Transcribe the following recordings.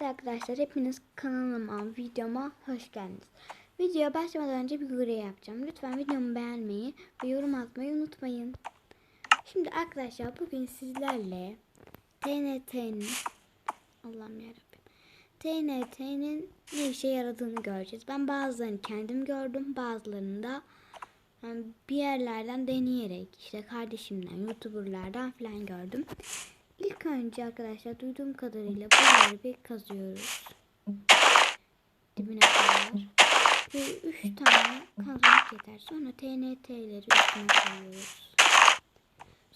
Evet arkadaşlar hepiniz kanalıma, videoma hoş geldiniz. Videoya başlamadan önce bir görev yapacağım. Lütfen videomu beğenmeyi ve yorum atmayı unutmayın. Şimdi arkadaşlar bugün sizlerle TNT'nin Allah'ım yarabbim. TNT'nin ne işe yaradığını göreceğiz. Ben bazılarını kendim gördüm. Bazılarını da bir yerlerden deneyerek işte kardeşimden, youtuberlardan falan gördüm. İlk önce arkadaşlar duyduğum kadarıyla buraları bir kazıyoruz. Dibine kadar. Ve 3 tane kazmak yeter. Sonra TNT'leri üstüne koyuyoruz.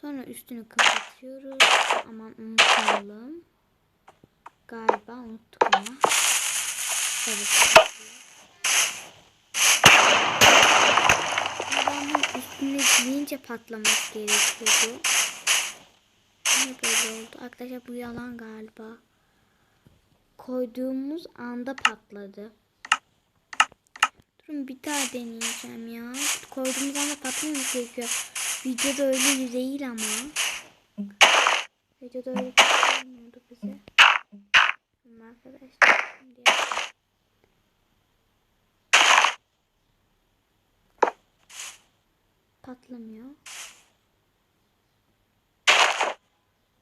Sonra üstünü kapatıyoruz. Aman unutmayalım. Galiba unuttuk ama. Evet. Ben üstüne girince patlaması gerekiyordu. Böyle oldu? Arkadaşlar bu yalan galiba. Koyduğumuz anda patladı. Durun bir daha deneyeceğim ya. Koyduğumuz anda patlaması gerekiyor. Videoda öyle değil ama. Videoda öyle patlamıyordu bize. Arkadaşlar şimdi. Patlamıyor.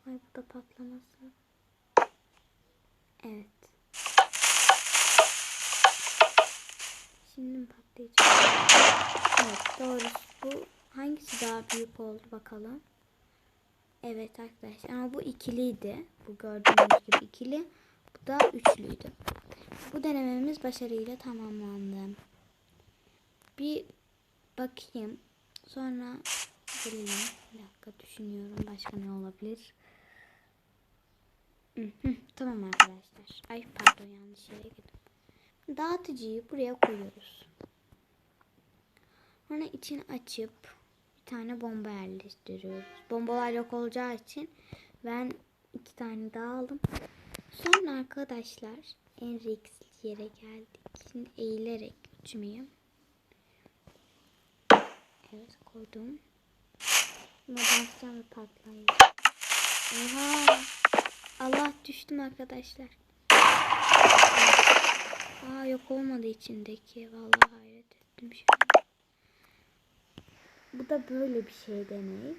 Ay bu da patlaması. Evet. Şimdi patlayacak? Evet doğrusu bu hangisi daha büyük oldu bakalım. Evet arkadaşlar ama bu ikiliydi. Bu gördüğünüz gibi ikili. Bu da üçlüydü. Bu denememiz başarıyla tamamlandı. Bir bakayım. Sonra gelelim. Bir dakika düşünüyorum. Başka ne olabilir? Tamam arkadaşlar. Ay pardon yanlış yere gittim. Dağıtıcıyı buraya koyuyoruz. Sonra içini açıp bir tane bomba yerleştiriyoruz. Bombalar yok olacağı için ben iki tane daha aldım. Sonra arkadaşlar en riskli yere geldik. Şimdi eğilerek uçmayayım. Evet koydum. Ve patlayacak. Oha. Allah düştüm arkadaşlar. Aa yok olmadı içindeki. Vallahi hayret ettim an. Bu da böyle bir şey deney.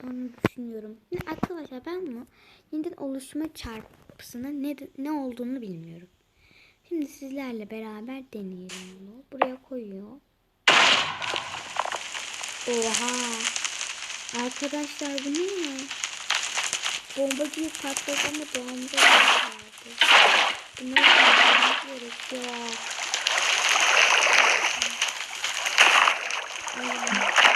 Sonra düşünüyorum. Ne, arkadaşlar ben bunu yeniden oluşma çarpısının ne, ne olduğunu bilmiyorum. Şimdi sizlerle beraber deneyelim bunu. Buraya koyuyor. Oha. Arkadaşlar bu ne? Bombacıyı patladı ama doğamda vardı. Bunları patlamak gerekiyor. Ne yapacağız?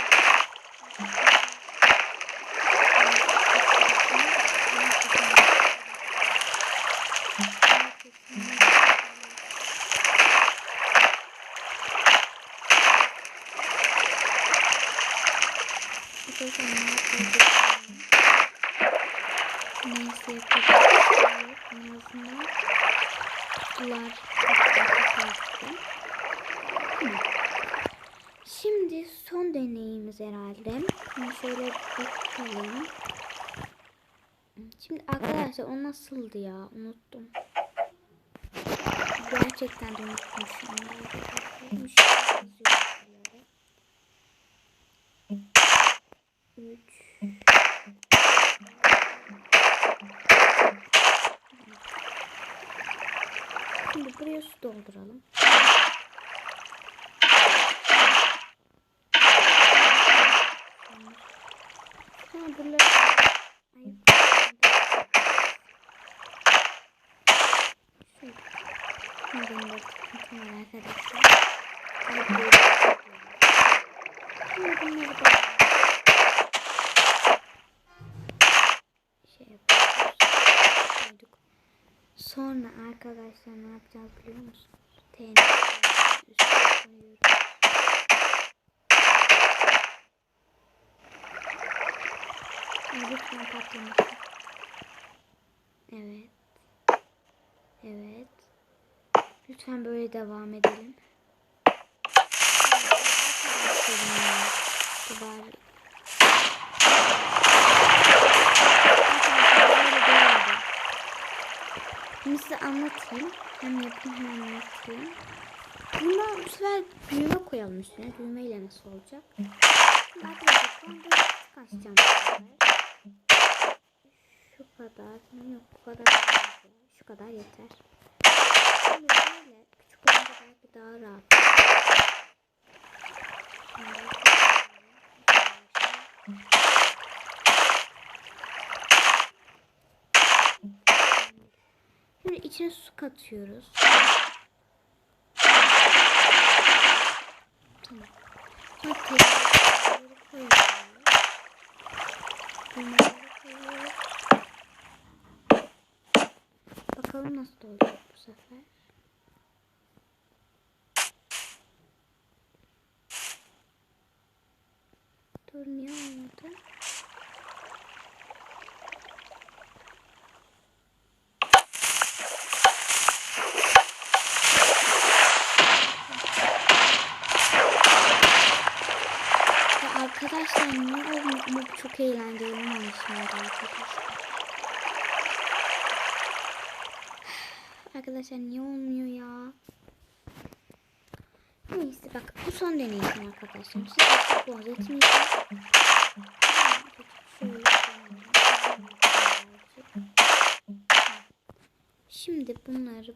Neyse yapacağız. En azından kapatmıştım. Şimdi son deneyimiz herhalde. Şimdi şöyle bakalım. Şimdi arkadaşlar o nasıldı ya? Unuttum. Gerçekten de unutmuşum. Unutmuş. Üç. Buraya su dolduralım. Ha bunlar Ay. Şöyle. Şimdi bunu da tutun arkadaşlar. Şimdi bunları da Sonra arkadaşlar ne yapacağız biliyor musunuz? Üstüne koyuyoruz. Evet. Evet. Lütfen böyle devam edelim. Bu Şimdi size anlatayım. Hem yapayım hem anlatayım. Buna bu sefer düğme koyalım üstüne. Düğmeyle nasıl olacak? Şimdi arkadaşlar şu kadar. Yok bu kadar. Şu kadar yeter. Şimdi böyle küçük olunca belki daha rahat. Şimdi içine su katıyoruz. Tamam. Sonra. Bakalım nasıl olacak bu sefer. Dur niye olmadı? Ya arkadaşlar niye olmuyor? Ama bu çok eğlenceli mıydı arkadaşlar? Arkadaşlar niye olmuyor ya? Neyse bak bu son deneyim arkadaşlar. Siz de bu özetimi Şöyle Şimdi bunları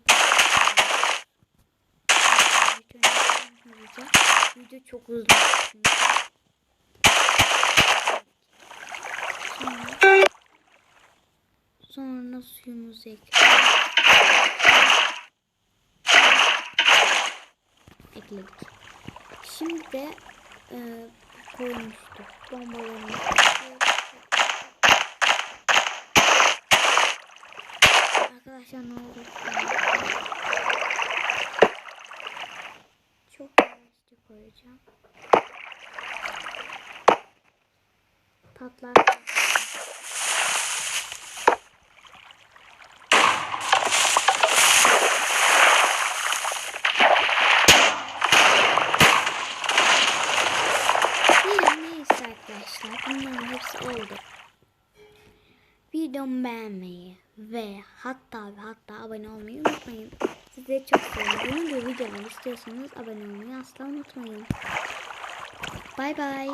Video çok uzun. Sonra, suyumuzu ekliyoruz. Ekledik. Şimdi de e, koymuştuk bombalarını. Arkadaşlar ne oldu? Çok yavaşça koyacağım. Patlar. İyi neyse arkadaşlar. Bunların hepsi oldu. Videomu beğenmeyi ve hatta ve hatta abone olmayı unutmayın. Size çok. Bunun gibi videolar istiyorsanız abone olmayı asla unutmayın. Bay bay.